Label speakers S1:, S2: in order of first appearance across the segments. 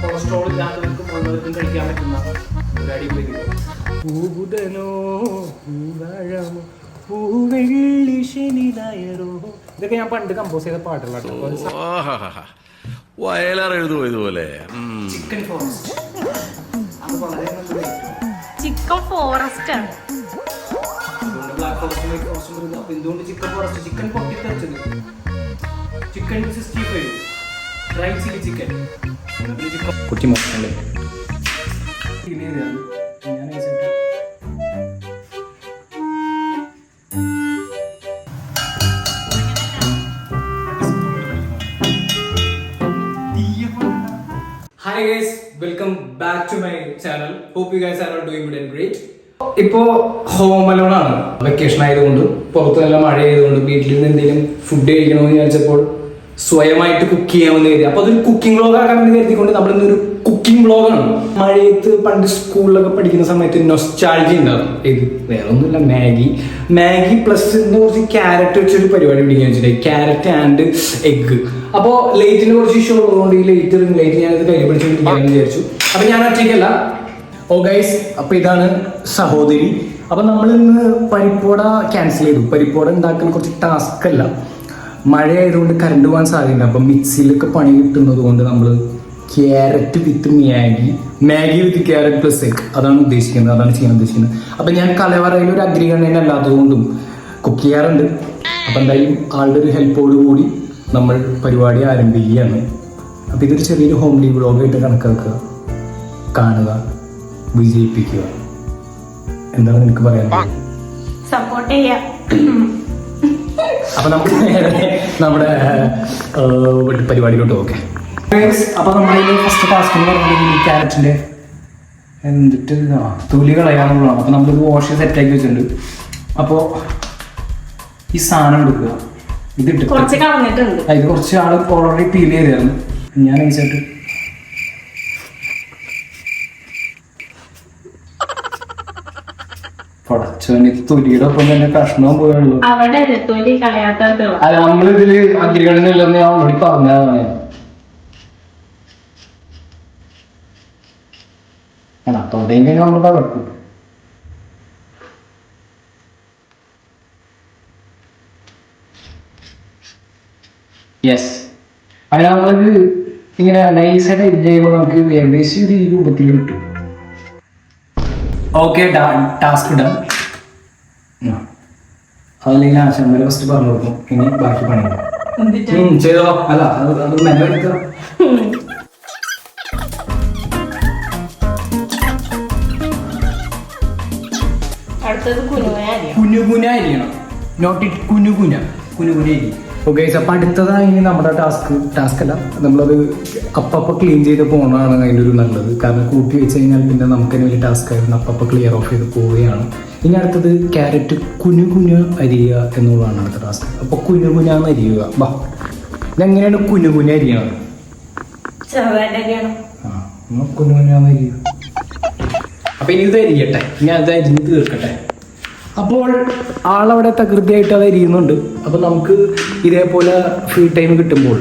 S1: Cholesterol ഇല്ലാത്തവർക്കും ഉള്ളവർക്കും കഴിക്കാൻ പറ്റുന്ന ഒരു അടിപൊളി. പൂബുധനോ പൂവഴമോ പൂവെള്ളി ശനി നായരോ. ഇതൊക്കെ ഞാൻ പണ്ട് കമ്പോസ് ചെയ്ത പാട്ടുകളാട്ടോ.
S2: വയലാർ എഴുതുമോ ഇതുപോലെ.
S1: ചിക്കൻ ഫോറസ്റ്റ് അത് വളരെ
S3: ചിക്കൻ ഫോറസ്റ്റ് ആണ്.
S1: ബ്ലാക്ക് ഫോറസ്റ്റിലേക്ക് കുറച്ചും കൂടി അപ്പൊ എന്തുകൊണ്ട് ചിക്കൻ ഫോറസ്റ്റ് ചിക്കൻ പൊട്ടിത്തെറിച്ചത്. Chicken sixty five dry chilli chicken കുറ്റി മോശമല്ലേ hi guys welcome back to my channel hope you guys are doing good and great ഇപ്പോ ഹോം അലോൺ ആണ്. വെക്കേഷൻ ആയതുകൊണ്ട് പുറത്തു നല്ല മഴ ആയതുകൊണ്ട് വീട്ടിൽ നിന്ന് എന്തെങ്കിലും ഫുഡ് കഴിക്കണമെന്ന് വിചാരിച്ചപ്പോൾ സ്വയമായിട്ട് കുക്ക് ചെയ്യാമെന്ന് കരുതി. അപ്പൊ അതൊരു കുക്കിംഗ് വ്ളോഗ് ആക്കാമെന്ന് കരുതിക്കൊണ്ട് നമ്മൾ ഇന്നൊരു കുക്കിംഗ് വ്ളോഗാണ് മഴയത്ത് പണ്ട് സ്കൂളിലൊക്കെ പഠിക്കുന്ന സമയത്ത് നൊസ്റ്റാൾജി ഉണ്ടാകും ഇത് വേറെ ഒന്നുമില്ല മാഗി മാഗി പ്ലസ് കുറച്ച് ക്യാരറ്റ് വെച്ചൊരു പരിപാടി പിടിക്കാൻ വെച്ചിട്ടുണ്ടായി ക്യാരറ്റ് ആൻഡ് എഗ്ഗ് അപ്പോൾ ലൈറ്റിന് കുറച്ച് ഇഷ്യൂ ഉള്ളതുകൊണ്ട് ഈ ലൈറ്റ് ലൈറ്റ് ഇത് കൈ പിടിച്ചിരിക്കാമെന്ന് വിചാരിച്ചു. അപ്പൊ ഞാൻ ഒറ്റയ്ക്കല്ല. ഓ ഗൈസ് അപ്പൊ ഇതാണ് സഹോദരി. അപ്പൊ നമ്മൾ ഇന്ന് പരിപ്പോട ക്യാൻസൽ ചെയ്തു. പരിപ്പോട ഉണ്ടാക്കുന്ന കുറച്ച് ടാസ്ക് അല്ല. മഴ ആയതുകൊണ്ട് കറണ്ട് പോകാൻ സാധ്യതയുണ്ട്. അപ്പൊ മിക്സിയിലൊക്കെ പണി കിട്ടുന്നത് കൊണ്ട് നമ്മൾ carrot with Maggi Maggi with carrot plus egg അതാണ് ഉദ്ദേശിക്കുന്നത്. അതാണ് ചെയ്യാൻ ഉദ്ദേശിക്കുന്നത്. അപ്പൊ ഞാൻ കലവറയിൽ ഒരു അഗ്രിഗണന അല്ലാത്തതുകൊണ്ടും കുക്ക് ചെയ്യാറുണ്ട്. അപ്പൊ എന്തായാലും ആളുടെ ഒരു ഹെൽപ്പോട് കൂടി നമ്മൾ പരിപാടി ആരംഭിക്കുകയാണ്. അപ്പൊ ഇതൊരു ചെറിയൊരു ഹോംലി വ്ളോഗായിട്ട് കണക്കാക്കുക. കാണുക. വിജയിപ്പിക്കുക. എന്താണ് എനിക്ക് പറയാൻ
S3: സപ്പോർട്ട് ചെയ്യാം.
S1: അപ്പൊ നമുക്ക് നേരെ നമ്മുടെ പരിപാടിയിലോട്ട് ഓക്കെ അപ്പൊ നമ്മുടെ ഫസ്റ്റ് ടാസ്ക് എന്ന് പറഞ്ഞിട്ടുണ്ടെങ്കിൽ ഈ ക്യാരറ്റിന്റെ എന്നിട്ട് തൊലി കളയാനുള്ളതാണ്. അപ്പൊ നമ്മളിത് വാഷ് സെറ്റ് ആക്കി വെച്ചിട്ടുണ്ട്. അപ്പോ ഈ സാധനം എടുക്കുക. ഇത് ഇത് കുറച്ച് ആൾ ഓൾറെഡി പീൽ ചെയ്തായിരുന്നു ഞാൻ നൈസായിട്ട് പടച്ചോന് തൊലിയുടെ ഒപ്പം തന്നെ കഷ്ണവും പോയുള്ളൂ
S3: അവിടെ അല്ലേ? തൊലി കളയാത്തത്.
S1: അത് നമ്മളിതിൽ അഗ്രികൾന്നില്ലെന്ന് ഞാൻ ഓൾറെഡി പറഞ്ഞതാണ്. നമ്മൾ തകർക്കും. യെസ് നമ്മളിത് ഇങ്ങനെ നൈസായിട്ട് ചെയ്യുമ്പോൾ നമുക്ക് ഏകദേശം ഒരു രൂപത്തിൽ കിട്ടും. ഓക്കെ ടാസ്ക് ഡൺ അതല്ലെങ്കിൽ ആശാൻ ഫസ്റ്റ് പറഞ്ഞു കൊടുക്കും. ഇനി ബാക്കി പണിയുണ്ട്. ചെയ്തോ. അല്ല അത് അത് മെനവെടുത്തോ
S3: അടുത്തത് കുനുവനാരിയോ
S1: കുനുകുന അരിയണം നോട്ട് ഇറ്റ് കുനുകുന. കുനുകുന അരി ഓക്കെ അപ്പൊ അടുത്തതാണ് ഇനി നമ്മുടെ ടാസ്ക് ടാസ്ക് അല്ല. നമ്മളത് അപ്പപ്പ ക്ലീൻ ചെയ്ത് പോകണതാണ് അതിന്റെ ഒരു നല്ലത്. കാരണം കൂട്ടി വെച്ച് കഴിഞ്ഞാൽ പിന്നെ നമുക്ക് വലിയ ടാസ്ക് ആയിരുന്നു അപ്പപ്പ ക്ലിയർ ഓഫ് ചെയ്ത് പോവുകയാണ്. ഇനി അടുത്തത് ക്യാരറ്റ് കുഞ്ഞു അരിയുക എന്നുള്ളതാണ് അടുത്ത ടാസ്ക് അപ്പൊ കുഞ്ഞു കുഞ്ഞാന്ന് അരിയുക. എങ്ങനെയാണ് കുഞ്ഞു കുഞ്ഞു അരിയണത്? എന്നാ കുനുകുനാന്ന് അരിയുക. അപ്പൊ ഇനി ഇത് അരിയട്ടെ. ഇനി അത് അരിഞ്ഞ് തീർക്കട്ടെ. അപ്പോൾ ആളവിടെ തകൃതിയായിട്ട് അത് ഇരിക്കുന്നുണ്ട്. അപ്പോൾ നമുക്ക് ഇതേപോലെ ഫ്രീ ടൈം കിട്ടുമ്പോൾ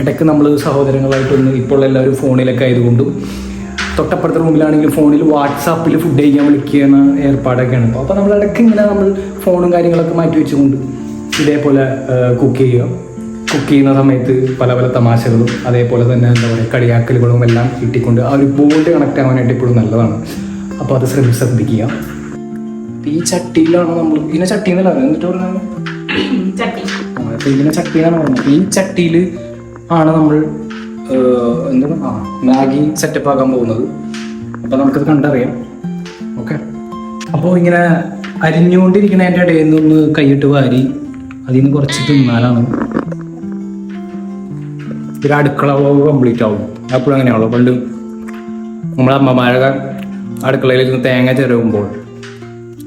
S1: ഇടയ്ക്ക് നമ്മൾ സഹോദരങ്ങളായിട്ടൊന്ന് ഇപ്പോൾ എല്ലാവരും ഫോണിലൊക്കെ ആയതുകൊണ്ടും തൊട്ടപ്പുറത്തെ റൂമിലാണെങ്കിൽ ഫോണിൽ വാട്സാപ്പിൽ ഫുഡ് കഴിക്കാൻ വിളിക്കുന്ന ഏർപ്പാടൊക്കെയാണ്. ഇപ്പോൾ അപ്പോൾ നമ്മൾ ഇടയ്ക്ക് ഇങ്ങനെ നമ്മൾ ഫോണും കാര്യങ്ങളൊക്കെ മാറ്റി വെച്ചുകൊണ്ട് ഇതേപോലെ കുക്ക് ചെയ്യുക. കുക്ക് ചെയ്യുന്ന സമയത്ത് പല പല തമാശകളും അതേപോലെ തന്നെ എന്താ പറയുക കളിയാക്കലുകളും എല്ലാം കിട്ടിക്കൊണ്ട് ആ ഒരു ബോണ്ട് കണക്ട് ആവാനായിട്ട് ഇപ്പോഴും നല്ലതാണ്. അപ്പോൾ അത് ശ്രദ്ധ ശ്രദ്ധിക്കുക. ഈ ചട്ടിയിലാണ് നമ്മൾ ഇതിനെ ചട്ടി എന്നല്ല എന്നിട്ട് പറഞ്ഞത്
S3: ചട്ടി.
S1: അപ്പോൾ ഇതിനെ ചട്ടി എന്നാണ് പറഞ്ഞത് ഈ ചട്ടിയിൽ ആണ് നമ്മൾ എന്താ എന്താണ്? ആ മാഗി സെറ്റപ്പ് ആക്കാൻ പോകുന്നത്. അപ്പോൾ നമുക്കത് കണ്ടറിയാം. ഓക്കെ? അപ്പോൾ ഇങ്ങനെ അരിഞ്ഞുകൊണ്ടിരിക്കുന്നതിന്റെ ഇടയിൽ നിന്നൊന്ന് കൈയിട്ട് വാരി അതിൽ നിന്ന് കുറച്ച് തിന്നാലാണ്. ഒരു അടുക്കള കംപ്ലീറ്റ് ആവും. എപ്പോഴും അങ്ങനെയാണല്ലോ. പണ്ട് നമ്മളെ അമ്മമാരൊക്കെ അടുക്കളയിൽ നിന്ന് തേങ്ങ ചിരവുമ്പോൾ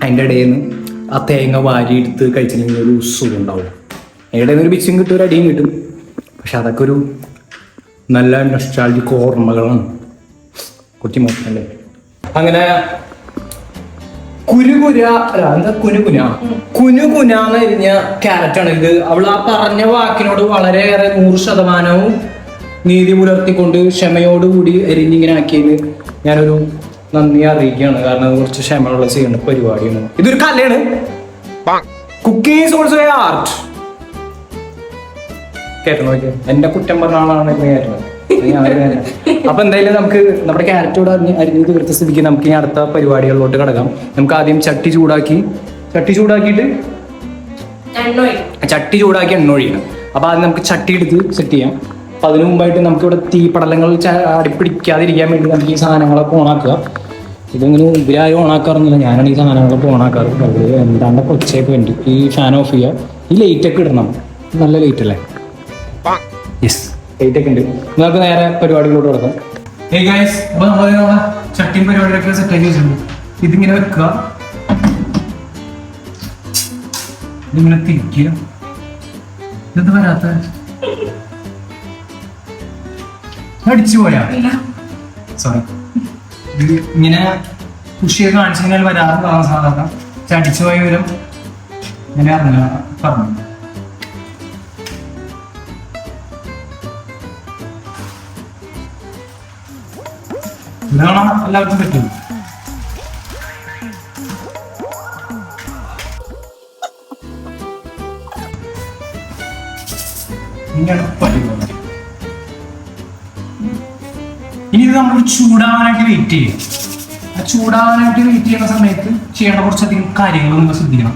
S1: അതിന്റെ ഇടയിൽ നിന്ന് ആ തേങ്ങ വാരിയെടുത്ത് കഴിച്ചില്ലെങ്കിൽ ഒരു സുഖം ഉണ്ടാവും. അതിന്റെ ഇടയിൽ ഒരു ബിച്ചും കിട്ടും ഒരു അടിയും കിട്ടും. പക്ഷെ അതൊക്കെ ഒരു നല്ല നൊസ്റ്റാൾജിക് ഓർമ്മകളാണ്. കുറ്റി മോശമല്ലേ അങ്ങനെ കുരുകുര അല്ല എന്താ കുനുകുന? കുനുകുന എന്ന് എരിഞ്ഞ ക്യാരറ്റ് ആണ് ഇത്. അവൾ ആ പറഞ്ഞ വാക്കിനോട് വളരെയേറെ നൂറ് ശതമാനവും നീതി പുലർത്തിക്കൊണ്ട് ക്ഷമയോടുകൂടി എരിഞ്ഞിങ്ങനെ ആക്കിയത് ഞാനൊരു നന്ദി അറിയിക്കുകയാണ്. കാരണം അത് കുറച്ച് ക്ഷമയുള്ള ചെയ്യേണ്ട പരിപാടിയാണ്. ഇതൊരു കലയാണ്. Cooking is also a art കേട്ടോ നോക്കിയോ എന്റെ കുറ്റം പറഞ്ഞ ആളാണ് കേട്ടത്. അപ്പൊ എന്തായാലും നമുക്ക് നമ്മുടെ ക്യാരറ്റോട് അരിഞ്ഞ് അരിഞ്ഞ് തീർത്ത സ്ഥിതിക്ക് നമുക്ക് ഇനി അടുത്ത പരിപാടികളിലോട്ട് കിടക്കാം. നമുക്ക് ആദ്യം ചട്ടി ചൂടാക്കി. ചട്ടി ചൂടാക്കിയിട്ട് ചട്ടി ചൂടാക്കി എണ്ണ ഒഴിക്കണം. അപ്പൊ ആദ്യം നമുക്ക് ചട്ടി എടുത്ത് സെറ്റ് ചെയ്യാം. അപ്പൊ അതിനു മുമ്പായിട്ട് തീ പടലങ്ങൾ ച- അടിപ്പിടിക്കാതിരിക്കാൻ വേണ്ടി നമുക്ക് ഈ സാധനങ്ങളൊക്കെ ഓണാക്കുക. ഇതിങ്ങനെ ഇവരാരും ഓണാക്കാറൊന്നുമില്ല. ഞാനാണ് ഈ സാധനങ്ങളൊക്കെ ഓണാക്കാറ്. അവർ എന്താണ്ട് കൊച്ചയൊക്കെ വേണ്ടി. ഈ ഫാൻ ഓഫ് ചെയ്യുക ഈ ലൈറ്റ് ഒക്കെ ഇടണം. നല്ല ലൈറ്റ് അല്ലേ? യെസ് ലൈറ്റ് ഒക്കെ ഉണ്ട്. നിങ്ങൾക്ക് നേരെ പരിപാടികളോട് കൊടുക്കാം. ഹേ ഗൈസ് അപ്പൊ നമ്മൾ ചട്ടിയും പരിപാടിയൊക്കെ സെറ്റ് ആക്കി വെച്ചിട്ടുണ്ട്. ഇതിങ്ങനെ വെക്കുക. ഇതിങ്ങനെ തിരിക്കുക. ഇത് വരാത്ത? അടിച്ചു പോയാ സോറി ഇത് ഇങ്ങനെ കുഷിയൊക്കെ കാണിച്ചു കഴിഞ്ഞാൽ വരാറുള്ളതാണ് സാധാരണ പക്ഷെ അടിച്ചു പോയ വിവരം ഇങ്ങനെ അറിഞ്ഞ പറഞ്ഞു. ഇതാണ് എല്ലാവർക്കും പറ്റും. ഇങ്ങനെ ഇനി ഇത് നമ്മൾ ചൂടാവാനായിട്ട് വെയിറ്റ് ചെയ്യും. ആ ചൂടാവാനായിട്ട് വെയിറ്റ് ചെയ്യുന്ന സമയത്ത് ചെയ്യേണ്ട കുറച്ചധികം കാര്യങ്ങൾ നിങ്ങൾ ശ്രദ്ധിക്കണം.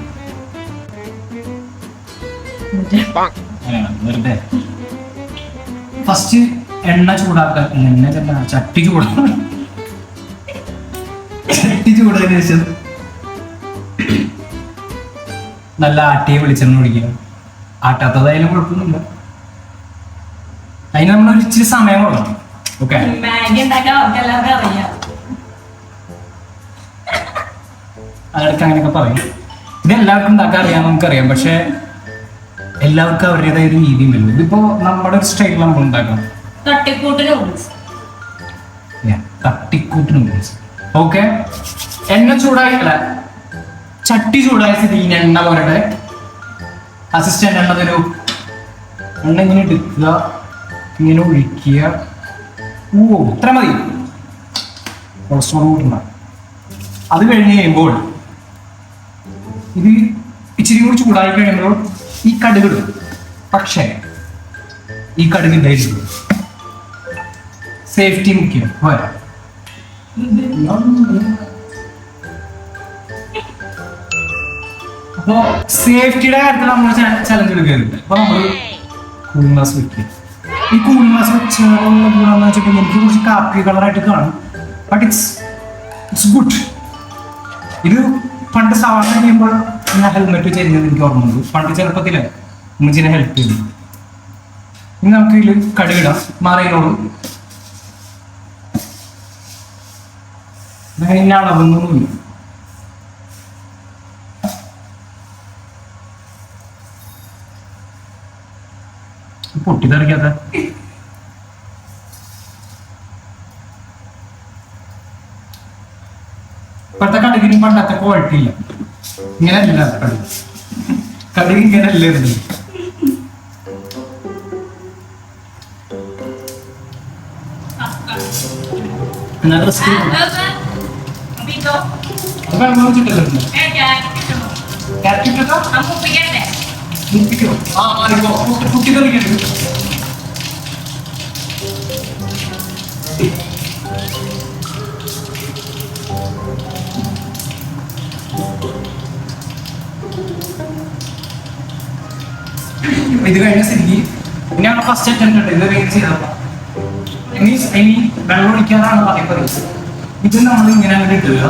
S1: വെറുതെ. ഫസ്റ്റ് എണ്ണ ചൂടാക്കാൻ എണ്ണ ചട്ടി ചൂടാക്കാൻ ചട്ടി ചൂടായതിനു ശേഷം നല്ല ആട്ടിയെ വെളിച്ചെണ്ണ ഒഴിക്കുക ആട്ടാത്തതായാലും കുഴപ്പമൊന്നുമില്ല. അതിന് നമ്മൾ ഒരു ഇച്ചിരി സമയം കൊടുക്കണം.
S3: മാഗി ഉണ്ടാക്കാൻ അവർക്ക് എല്ലാവർക്കും അറിയാം.
S1: അതിടയ്ക്ക് അങ്ങനെയൊക്കെ പറയും. ഇത് എല്ലാവർക്കും ഉണ്ടാക്കാൻ അറിയാം നമുക്കറിയാം. പക്ഷേ എല്ലാവർക്കും അവരുടേതായ ഒരു രീതിയും വരും. ഇതിപ്പോ നമ്മുടെ ഒരു സ്റ്റൈലിൽ നമ്മൾ ഉണ്ടാക്കണം
S3: തട്ടിക്കൂട്ട് നൂഡിൽസ്
S1: തട്ടിക്കൂട്ട് നൂഡിൽസ് ഓക്കെ എണ്ണ ചൂടായില്ല ചട്ടി ചൂടായ സ്ഥിതി ഇനി എണ്ണ പോരട്ടെ അസിസ്റ്റന്റ് എണ്ണ തരൂ. എണ്ണ ഇങ്ങനെ എടുക്കുക ഇങ്ങനെ ഒഴിക്കുക. ഓ ഇത്ര മതി. കൊളസ്ട്രോൾ അത് കഴിഞ്ഞ് കഴിയുമ്പോൾ ഇത് ഇച്ചിരി കൂടി ചൂടായി കഴിയുമ്പോൾ ഈ കടുകൾ പക്ഷേ ഈ കടുക് എന്തായിരിക്കും? സേഫ്റ്റി മുഖ്യം. പോരാ. അപ്പോ സേഫ്റ്റിയുടെ കാര്യത്തിൽ നമ്മൾ ചലഞ്ച് എടുക്കരുത്. അപ്പൊ നമ്മൾ കൂളിംഗ് വെക്കുക ഈ ഗ്ലാസ് വെച്ചുള്ള ഗുണമെന്ന് വെച്ചിട്ടുണ്ടെങ്കിൽ എനിക്ക് കുറച്ച് കാപ്പി കളറായിട്ട് കാണും. ബട്ട് ഇറ്റ്സ് ഇറ്റ്സ് ഗുഡ് ഇത് പണ്ട് സാധാരണ ചെയ്യുമ്പോൾ ഞാൻ ഹെൽമെറ്റ് ചെയ്യുന്നത് എനിക്ക് ഓർമ്മയുണ്ട് പണ്ട് ചെറുപ്പത്തിലെ ഉമ്മച്ചിനെ ഹെൽപ്പ് ചെയ്തു. ഇനി നമുക്ക് ഇതിൽ കടുകിടാം മാറിയതിനോടും അതിന് അളവൊന്നുമില്ല പൊട്ടിത്തെറിക്കാത്ത ഇപ്പോഴത്തെ കടുകിനും പണ്ടത്തെ ക്വാളിറ്റി ഇല്ല. ഇങ്ങനെ അല്ല കടുക്. കടുക് ഇങ്ങനെ അല്ലേ ഇരുന്നത്. എന്നാൽ റിസ്ക് അപ്പൊ വെച്ചിട്ടല്ലോ ക്യാരറ്റ് ഇട്ടോ മുപ്പിക്കോ ആ മാറിക്കോ കുട്ടി കുട്ടി തെറിക്കരുത് ഇത് കഴിഞ്ഞ സ്ഥിതിക്ക് ഇനിയാണ് ഫസ്റ്റ് അറ്റംപ്റ്റ് ഉണ്ട് ഇത് വേഗം ചെയ്തപ്പോ മീൻസ് ഇനി വെള്ളം ഒഴിക്കാനാണ് പറയുന്നത് ഇത് നമ്മൾ ഇങ്ങനെ അങ്ങോട്ട് ഇടുക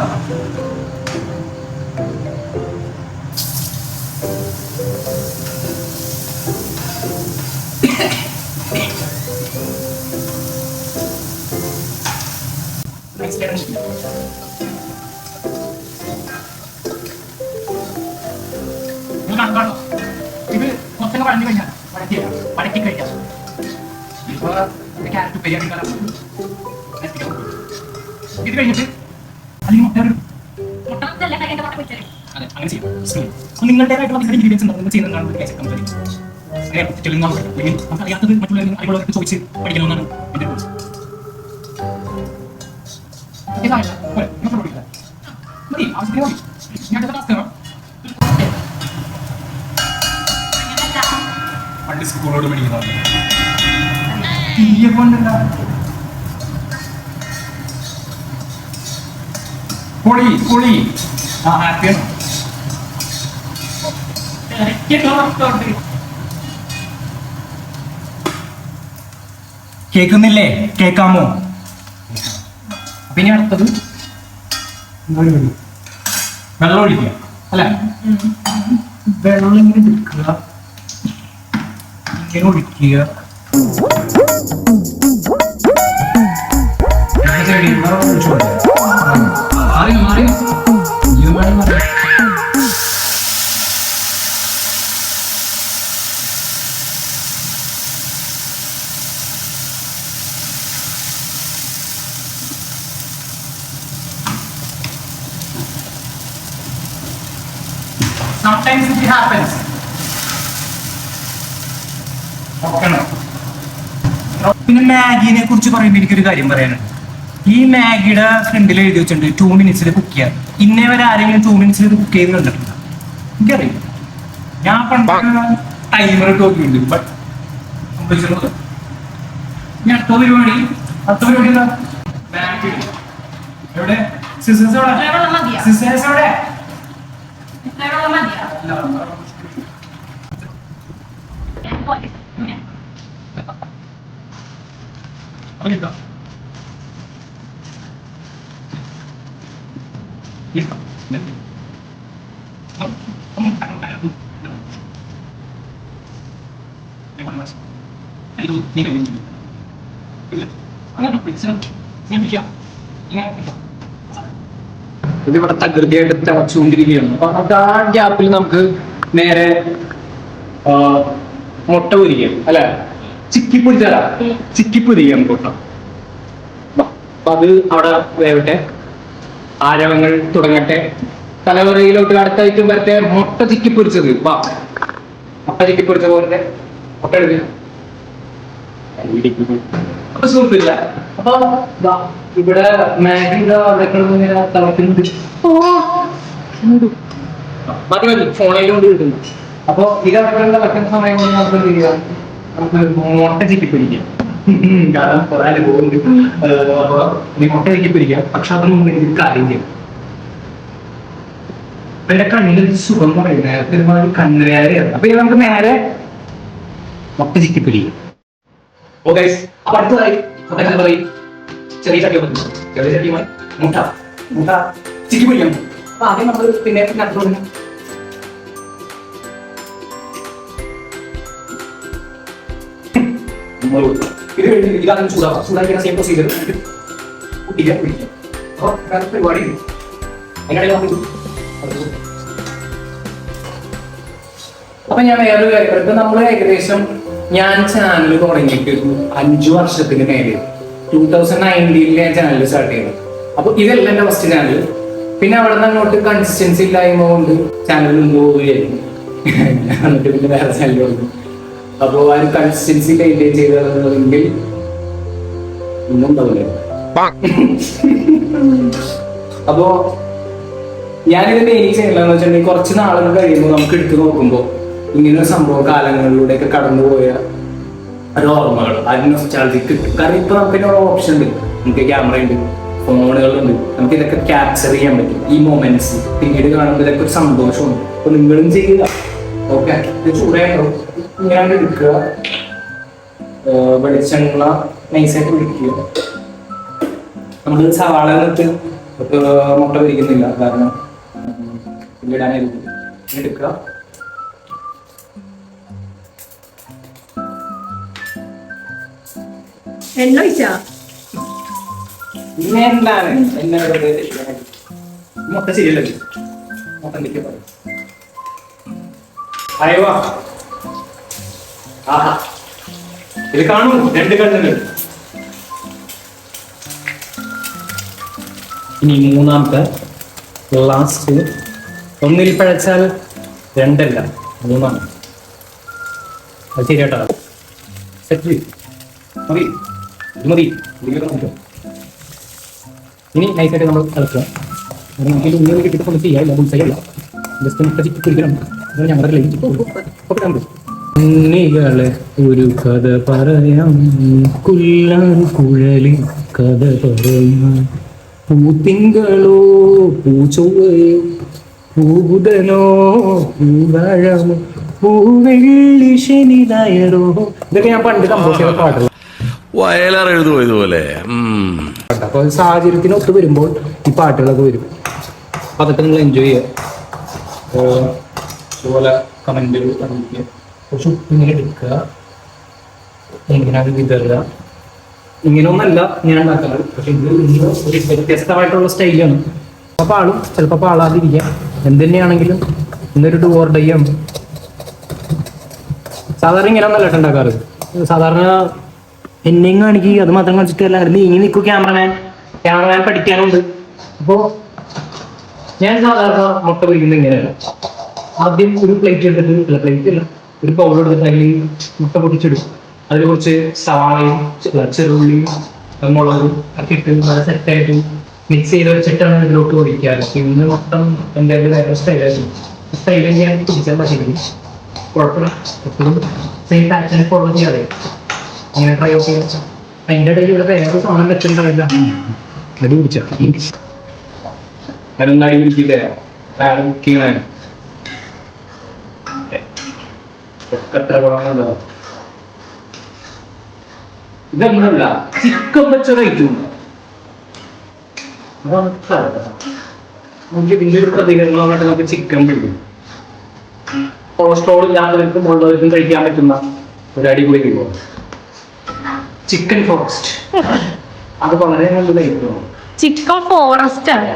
S1: കണ്ടോ? ഇത് കുറച്ചൊക്കെ വഴഞ്ഞു കഴിഞ്ഞാൽ വഴറ്റിയില്ല വഴറ്റി കഴിഞ്ഞാൽ ഇപ്പൊ ക്യാരറ്റ് കലം ഇത് കഴിഞ്ഞിട്ട് അല്ലെങ്കിൽ മുട്ട ഒരു അതെ അങ്ങനെ ചെയ്യും. അപ്പൊ നിങ്ങളുടേതായിട്ടുള്ള നിങ്ങളുടെ ഇൻഗ്രീഡിയൻസ് ഉണ്ടാവും നിങ്ങൾ ചെയ്യുന്നതാണ് ഒരു കേസ് കമ്പനി
S4: നേരെ നമുക്ക് നമുക്കറിയാത്തത് മറ്റുള്ളവരും അറിവുള്ളവർക്ക് ചോദിച്ച് പഠിക്കണമെന്നാണ് എന്റെ ഒരു പണ്ട് സ്കൂളോട് ഹാപ്പിയാണ് കേൾക്കുന്നില്ലേ? കേൾക്കാമോ? ഇനി അടുത്തത് വെള്ളം ഒഴിക്കുക അല്ല? വെള്ളം ഇങ്ങനെ എടുക്കുക ഇങ്ങനെ ഒഴിക്കുക. ഒഴിച്ചു happens. പിന്നെ മാഗിനെ കുറിച്ച് പറയുമ്പോൾ എനിക്കൊരു കാര്യം പറയാനുണ്ട്. ഈ മാഗിയുടെ ഫ്രണ്ടിൽ എഴുതി വെച്ചിട്ടുണ്ട് ടു മിനിറ്റ്സിൽ കുക്ക് ചെയ്യാൻ. ഇന്നേ വരെ ആരെങ്കിലും ടു മിനിറ്റ്സിൽ കുക്ക് ചെയ്ത് കണ്ടിട്ടുണ്ടോ? എനിക്കറിയില്ല. ഞാൻ പണ്ട് ടൈമർ ഇട്ട് നോക്കിയിട്ടുണ്ട് ബട്ട് ഞാൻ അടുത്ത പരിപാടി. അടുത്ത പരിപാടി എന്താ? സിസേഴ്സ് എവിടെ? സിസേഴ്സ് എവിടെ?
S3: വെള്ളം മതിയോ?
S4: സിസേഴ്സ് എവിടെ
S3: വെള്ളം മതിയോ?
S4: അറിയില്ല
S1: ഇവിടെ തകൃതിയായിട്ട് തിളച്ചുകൊണ്ടിരിക്കുകയാണ് അപ്പൊ നമുക്ക് ആ ഗ്യാപ്പിൽ നമുക്ക് നേരെ മുട്ട പൊരിക്കാം അല്ലെ? ചിക്കി പൊരിച്ചാല? ചിക്കി പൊരിക്കാം മുട്ട. അപ്പൊ അത് അവിടെ വേവട്ടെ. ആരവങ്ങൾ തുടങ്ങട്ടെ. തലവറയിലോട്ട് അടുത്തായിട്ട് വരട്ടെ. മുട്ട ചിക്കി പൊരിച്ചത്. വാ മുട്ട ചിക്കി പൊരിച്ച പോലെ മുട്ട എടുക്കുക. അപ്പൊ സുഹൃത്തില്ല അപ്പൊ ഇവിടെ മാഗി അവിടെ കിടന്ന് ഇങ്ങനെ തിളക്കുന്നുണ്ട് മതി മതി അപ്പൊ ഇത് അവിടെ തിളക്കുന്ന സമയം കൊണ്ട് നമുക്ക് എന്ത് ചെയ്യാം? നമുക്ക് മുട്ട ചിക്കി കാരണം കുറെ ഏഹ് അപ്പൊ നീ മുട്ട ചിക്കി പക്ഷെ അതിന് എനിക്ക് കാര്യം ചെയ്യാം? ഇവരുടെ സുഖം അപ്പൊ നമുക്ക് നേരെ മുട്ട ചിക്കി ഓ ഗൈസ് അപ്പൊ അടുത്തതായി അടുത്തത് പറയും ചെറിയ ചട്ടി വെക്കുന്നു ചെറിയ ചട്ടിയുമായി മുട്ട. മുട്ട ചിക്കി പിടിക്കാൻ അപ്പൊ ആദ്യം നമ്മൾ പിന്നെ നട്ടു തുടങ്ങി ഇത് കഴിഞ്ഞ് ഇതാണ് ചൂടാവുക ചൂടാക്കിയ സെയിം പ്രൊസീജിയർ കുട്ടിക്കാൻ പിടിക്കാം അപ്പൊ വേറെ പരിപാടി ഉണ്ട് അതിനിടയിൽ നമുക്ക് അപ്പൊ ഞാൻ വേറൊരു കാര്യം. ഇപ്പൊ നമ്മൾ ഏകദേശം ഞാൻ ചാനൽ തുടങ്ങിയിട്ട് അഞ്ചു വർഷത്തിന് മേലെ ടൂ തൗസൻഡ് നയന്റീനിൽ ഞാൻ ചാനൽ സ്റ്റാർട്ട് ചെയ്തു. അപ്പൊ ഇതല്ല എന്റെ ഫസ്റ്റ് ചാനൽ പിന്നെ അവിടെ നിന്ന് അങ്ങോട്ട് കൺസിസ്റ്റൻസി ഇല്ലായ്മ കൊണ്ട് ചാനൽ പോവുകയായിരുന്നു പിന്നെ വേറെ ചാനൽ വന്നു. അപ്പോ ആ ഒരു കൺസിസ്റ്റൻസി മെയിന്റെയിൻ ചെയ്തതെങ്കിൽ ഒന്നും ഉണ്ടാവില്ല. അപ്പോ ഞാനിത് മെയിൻ ചെയ്യണമെന്ന് വെച്ചിട്ടുണ്ടെങ്കിൽ കുറച്ച് നാളുകൾ കഴിയുമ്പോൾ നമുക്ക് എടുത്തു നോക്കുമ്പോൾ ഇങ്ങനെ ഒരു സംഭവം കാലങ്ങളിലൂടെയൊക്കെ കടന്നുപോയ ഒരു ഓർമ്മകൾ അതിന് നൊസ്റ്റാൾജിക് കിട്ടും കാരണം ഇപ്പൊ നമുക്ക് ഇതിനുള്ള ഓപ്ഷൻ ഉണ്ട് നമുക്ക് ക്യാമറ ഉണ്ട് ഫോണുകളുണ്ട് നമുക്ക് ഇതൊക്കെ ക്യാപ്ചർ ചെയ്യാൻ പറ്റും ഈ മൊമെന്റ്സ് പിന്നീട് കാണുമ്പോൾ ഇതൊക്കെ ഒരു സന്തോഷമുണ്ട് അപ്പൊ നിങ്ങളും ചെയ്യുക ഓക്കെ ഇത് ചൂടായിട്ടോ ഇങ്ങനെ എടുക്കുക വെളിച്ചെണ്ണ നൈസായിട്ട് പിടിക്കുക നമ്മൾ സവാള എന്നിട്ട് മുട്ട പൊരിക്കുന്നില്ല കാരണം പിന്നീടാനായിരുന്നു എടുക്കുക എന്താണ്? ആഹാ. രണ്ട് ഇനി മൂന്നാമത്തെ ലാസ്റ്റ് ഒന്നിൽ പഴച്ചാൽ രണ്ടല്ല. മൂന്നാണ്
S4: അത് ശരി കേട്ടോ സെറ്റ് മതി. ഇത് മതി. ഇനി നൈസായിട്ട് നമ്മൾ കളിക്കുക നമുക്ക് ഇതിന്റെ ഉള്ളിൽ കിട്ടിയിട്ട് ചെയ്യാം. ഇല്ല. ബുൾസൈല്ല ജസ്റ്റ് മുട്ട ചിക്കി പിടിക്കണം അതാണ് ഞങ്ങളുടെ ഒരു കഥ പറയാം. കുല്ലാൻ കുഴലി കഥ പറയാം. പൂത്തിങ്കളോ പൂച്ചൊവ്വയോ പൂബുധനോ പൂവാഴമോ പൂവെള്ളി ശനി നായരോ. ഇതൊക്കെ ഞാൻ പണ്ട് കമ്പോസ് ചെയ്ത
S2: വയലാർ എഴുതുമോ ഇതുപോലെ? ഉം.
S4: അപ്പൊ സാഹചര്യത്തിന് ഒത്തു വരുമ്പോൾ ഈ പാട്ടുകളൊക്കെ വരും. അപ്പൊ അതൊക്കെ നിങ്ങൾ എൻജോയ് ചെയ്യുക. അതുപോലെ കമന്റുകൾ അറിയിക്കുക കുറച്ച് ഉപ്പിങ്ങനെ എടുക്കുക ഇങ്ങനെ അത് വിതറുക. ഇങ്ങനെയൊന്നല്ല ഞാൻ ഉണ്ടാക്കുന്നത് പക്ഷെ ഇത് ഇന്ന് ഒരു വ്യത്യസ്തമായിട്ടുള്ള സ്റ്റൈലാണ്. ചിലപ്പോൾ പാളും ചിലപ്പോൾ പാളാതിരിക്കാം എന്തുതന്നെയാണെങ്കിലും ഇന്നൊരു ഡുവോർ ഡയ്യാണ് സാധാരണ ഇങ്ങനെ ഒന്നല്ല കേട്ടോ ഉണ്ടാക്കാറ്. സാധാരണ എന്നെയും കാണിക്കുക അത് മാത്രം കാണിച്ചിട്ടല്ല അങ്ങനെ നീങ്ങി നിൽക്കും ക്യാമറമാൻ ക്യാമറമാൻ പഠിക്കാനുണ്ട്. അപ്പോ ഞാൻ സാധാരണ മുട്ട പൊരിക്കുന്നത് ഇങ്ങനെയാണ്. ആദ്യം ഒരു പ്ലേറ്റ് എടുത്തിട്ട് അല്ല പ്ലേറ്റ് അല്ല ഒരു പൗഡർ എടുത്തിട്ട് അതിൽ മുട്ട പൊട്ടിച്ചിടും. അതിൽ കുറച്ച് സവാളയും ചെറുള്ളിയും മുളകും ഒക്കെ ഇട്ട് നല്ല സെറ്റായിട്ട് മിക്സ് ചെയ്ത് വെച്ചിട്ടാണ് ഇതിലോട്ട് ഒഴിക്കാറ് ഇന്ന് മൊത്തം എന്റെ വേറെ സ്റ്റൈലായിരുന്നു സ്റ്റൈലും ഞാൻ പിടിച്ചാൽ പറ്റില്ല കുഴപ്പമില്ല. എപ്പോഴും സെയിം പാറ്റേൺ ഫോളോ ചെയ്യാതെ അങ്ങനെ ട്രൈ ചെയ്യാൻ അതിന്റെ ഇടയിൽ ഇവിടെ വേറെ സാധനം വെച്ചിട്ടുണ്ടാവില്ല. പിടിച്ച?
S1: ഗുണങ്ങളുണ്ടോ ഇതൊന്നുമല്ല ചിക്കൻ കഴിക്കും നമുക്ക് ഇതിന്റെ ഒരു പ്രതികരണമായിട്ട് നമുക്ക് ചിക്കൻ പിടിക്കും കൊളസ്ട്രോൾ ഇല്ലാത്തവർക്കും ഉള്ളവർക്കും കഴിക്കാൻ പറ്റുന്ന ഒരു അടിപൊളി വിഭവം ചിക്കൻ ഫോറസ്റ്റ്. അത് വളരെ നല്ല കഴിക്കുന്നു
S3: ചിക്കൻ ഫോറസ്റ്റ് ആണ്.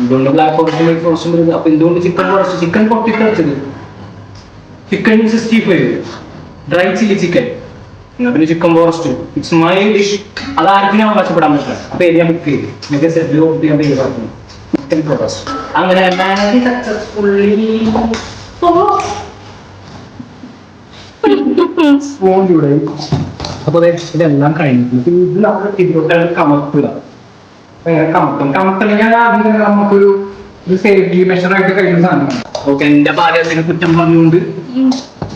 S1: എന്തുകൊണ്ട് ബ്ലാക്ക് ഫോറസ്റ്റ് വൈറ്റ് ഫോറസ്റ്റ് വരുന്നത് അപ്പൊ എന്തുകൊണ്ട് chicken forest chicken sixty five dry chilli chicken പിന്നെ chicken forest it's my dish അതാർക്കും ഞാൻ അവകാശപ്പെടാൻ പറ്റില്ല. അപ്പൊ ഏരിയ ബുക്ക് ചെയ്ത്. എനിക്ക് ഞാൻ പേര് ചിക്കൻ ഫോറസ്റ്റ് അങ്ങനെ സക്സസ്ഫുള്ളി ഫോൺ ഇവിടെ. അപ്പൊ ദേ ഇതെല്ലാം കഴിഞ്ഞു ഇത് നമ്മൾ ഇതിലോട്ടാണ് കമക്കുക കമത്തും കമക്കല്ലെങ്കിൽ ആദ്യം നമുക്കൊരു ഒരു സേഫ്റ്റി മെഷർ ആയിട്ട് കഴിയുന്ന സാധനമാണ്. ഓക്കെ എന്റെ ഭാര്യത്തിന് കുറ്റം പറഞ്ഞുകൊണ്ട്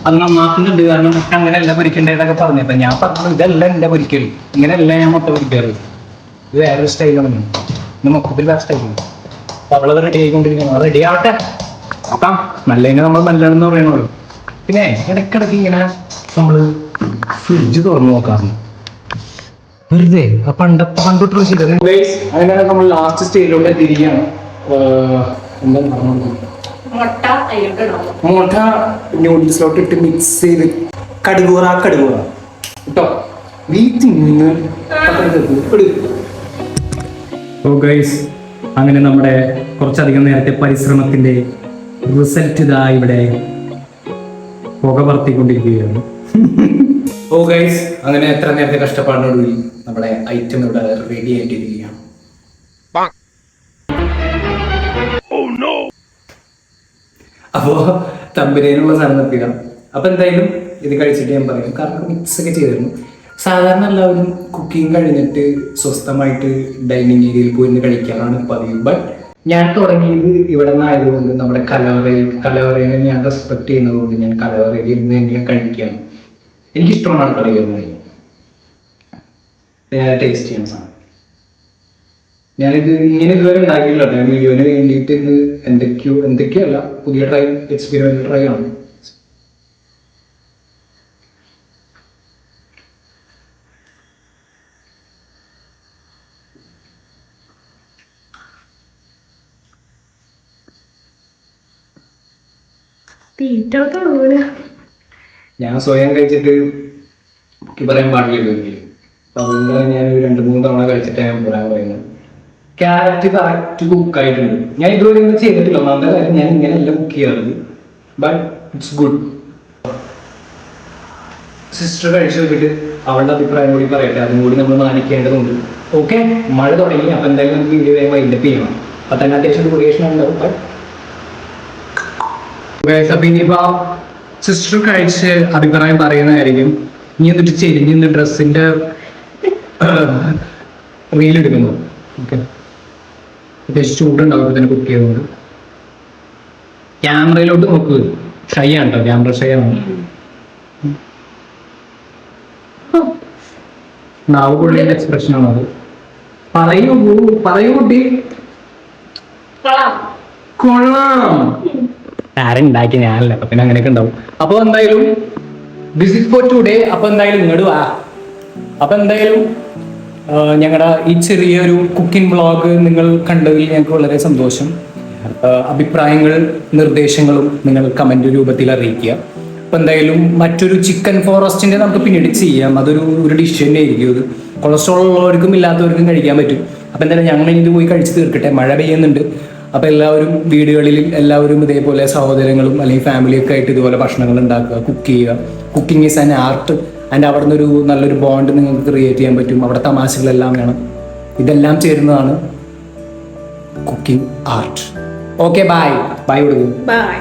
S1: അത് നന്നാക്കുന്നുണ്ട്. കാരണം അങ്ങനെ അങ്ങനെയല്ല പൊരിക്കേണ്ടതൊക്കെ പറഞ്ഞപ്പോ ഞാൻ പറഞ്ഞു ഇതല്ല എന്റെ പൊരിക്കൽ ഇങ്ങനെയല്ല ഞാൻ മൊത്തം പൊരിക്കാറ്. ഇത് വേറൊരു സ്റ്റൈലാണ് ഇത് മൊത്തത്തിൽ വേറെ സ്റ്റൈലാണ് അപ്പൊ അവളത് റെഡി ആയിക്കൊണ്ടിരിക്കണം റെഡി ആവട്ടെ. നോക്കാം. നല്ലതിനെ നമ്മൾ നല്ലതെന്ന് പറയണല്ലോ പിന്നെ ഇടയ്ക്കിടയ്ക്ക് ഇങ്ങനെ നമ്മൾ ഫ്രിഡ്ജ് തുറന്നു നോക്കാറുണ്ട് വെറുതെ. ആ പണ്ടത്തെ പണ്ടോട്ടുള്ള ശീലം അങ്ങനെ നമ്മൾ ലാസ്റ്റ് സ്റ്റേജിലൂടെ തിരികെയാണ് എന്താ?
S3: മുട്ട
S1: ന്യൂഡിൽസിലോട്ട് ഇട്ട് മിക്സ് ചെയ്ത്. കടുകൂറ കടുകൂറ. കേട്ടോ നീ തിന്ന് ഓ ഗൈസ് അങ്ങനെ നമ്മുടെ കുറച്ചധികം നേരത്തെ പരിശ്രമത്തിന്റെ റിസൾട്ട് ഇതാ ഇവിടെ പുക പറത്തിക്കൊണ്ടിരിക്കുകയാണ്. ഓ ഗൈസ് അങ്ങനെ എത്ര നേരത്തെ കഷ്ടപ്പാടിനോടുകൂടി നമ്മുടെ ഐറ്റം ഇവിടെ റെഡി ആയിട്ടിരിക്കുകയാണ്. അപ്പോ തമ്പരയിലുള്ള സാധനം നിർത്തിയില്ല അപ്പൊ എന്തായാലും ഇത് കഴിച്ചിട്ട് ഞാൻ പറയും കാരണം മിക്സ് ഒക്കെ ചെയ്തിരുന്നു. സാധാരണ എല്ലാവരും കുക്കിംഗ് കഴിഞ്ഞിട്ട് സ്വസ്ഥമായിട്ട് ഡൈനിങ് ഏരിയയിൽ പോയി കഴിക്കാനാണ് പതിവ്. ബട്ട് ഞാൻ തുടങ്ങിയത് ഇവിടെ നിന്നായതുകൊണ്ട് നമ്മുടെ കലവറയിൽ കലവറയെ ഞാൻ റെസ്പെക്ട് ചെയ്യുന്നതുകൊണ്ട് ഞാൻ കലവറയിൽ ഇരുന്ന് തന്നെ കഴിക്കുകയാണ് എനിക്കിഷ്ടമാണ് കളിക്കുന്നത് ഞാൻ ടേസ്റ്റ് ചെയ്യുന്ന സാധനം. ഞാനിത് ഇങ്ങനെ ഇതുവരെ ഉണ്ടാക്കിയില്ല കേട്ടോ. ഞാൻ വീഡിയോന് വേണ്ടിയിട്ട് ഇന്ന് എന്തൊക്കെയോ എന്തൊക്കെയല്ല പുതിയ ട്രൈ എക്സ്പെരിമെന്റ് ട്രൈ ആണ്.
S3: തീറ്റ വീണ്
S1: ഞാൻ സ്വയം കഴിച്ചിട്ട് പറയാൻ പാടില്ലല്ലോ അതുകൊണ്ട് ഞാൻ രണ്ട് മൂന്ന് തവണ കഴിച്ചിട്ട് ഞാൻ പറയാൻ പറയുന്നത്. ക്യാരറ്റ് കറക്റ്റ് കുക്ക് ആയിട്ടുണ്ട്. ഞാൻ ഇതുവരെ ഇങ്ങനെ ചെയ്തിട്ടില്ല. ഒന്നാമത്തെ കാര്യം ഞാൻ ഇങ്ങനെയല്ല കുക്ക് ചെയ്യാറുണ്ട് ബട്ട് ഇറ്റ്സ് ഗുഡ് സിസ്റ്റർ കഴിച്ചു നോക്കിയിട്ട് അവളുടെ അഭിപ്രായം കൂടി പറയട്ടെ. അതും കൂടി നമ്മൾ മാനിക്കേണ്ടതുണ്ട്. ഓക്കെ മഴ തുടങ്ങി. അപ്പൊ എന്തായാലും നമുക്ക് വീഡിയോ വേഗം വൈൻഡപ്പ് ചെയ്യണം അപ്പൊ തന്നെ അത്യാവശ്യം ഡ്യൂറേഷൻ ഉണ്ടാവും. ബട്ട് അപ്പൊ സിസ്റ്റർ കഴിച്ച് അഭിപ്രായം പറയുന്നതായിരിക്കും. നീ എന്നിട്ട് ചെരിഞ്ഞ് ഡ്രസ്സിന്റെ റീലെടുക്കുന്നു ഓക്കെ അത്യാവശ്യം ചൂടുണ്ടാവും തന്നെ കുക്ക് ചെയ്തുകൊണ്ട് ക്യാമറയിലോട്ട് നോക്ക്. ഷൈ ആണ് കേട്ടോ ക്യാമറ ഷൈ ആണ്. നാവ് പുള്ളിയുടെ എക്സ്പ്രഷൻ ആണ് അത്? പറയൂ പറയൂ കുട്ടി. കൊള്ളാം. ആരും ഉണ്ടാക്കി ഞാനല്ല. അപ്പൊ പിന്നെ അങ്ങനെയൊക്കെ ഉണ്ടാവും. അപ്പൊ എന്തായാലും ദിസ് ഇസ് ഫോർ ടുഡേ അപ്പൊ എന്തായാലും ഇങ്ങോട്ട് വാ. അപ്പൊ എന്തായാലും ഞങ്ങളുടെ ഈ ചെറിയൊരു കുക്കിംഗ് വ്ളോഗ് നിങ്ങൾ കണ്ടതിൽ ഞങ്ങൾക്ക് വളരെ സന്തോഷം. അഭിപ്രായങ്ങൾ നിർദ്ദേശങ്ങളും നിങ്ങൾ കമന്റ് രൂപത്തിൽ അറിയിക്കുക. അപ്പൊ എന്തായാലും മറ്റൊരു ചിക്കൻ ഫോറസ്റ്റിന്റെ നമുക്ക് പിന്നീട് ചെയ്യാം. അതൊരു ഒരു ഡിഷ് തന്നെ ആയിരിക്കും അത് കൊളസ്ട്രോൾ ഉള്ളവർക്കും ഇല്ലാത്തവർക്കും കഴിക്കാൻ പറ്റും. അപ്പൊ എന്തായാലും ഞങ്ങൾ ഇത് പോയി കഴിച്ച് തീർക്കട്ടെ. മഴ പെയ്യുന്നുണ്ട്. അപ്പൊ എല്ലാവരും വീടുകളിൽ എല്ലാവരും ഇതേപോലെ സഹോദരങ്ങളും അല്ലെങ്കിൽ ഫാമിലിയൊക്കെ ആയിട്ട് ഇതുപോലെ ഭക്ഷണങ്ങൾ ഉണ്ടാക്കുക കുക്ക് ചെയ്യുക. Cooking is an art and അവിടെ നിന്നൊരു നല്ലൊരു ബോണ്ട് നിങ്ങൾക്ക് ക്രിയേറ്റ് ചെയ്യാൻ പറ്റും. അവിടെ തമാശകളെല്ലാം വേണം. ഇതെല്ലാം ചേരുന്നതാണ് cooking art okay bye bye കൊടുക്കും ബൈ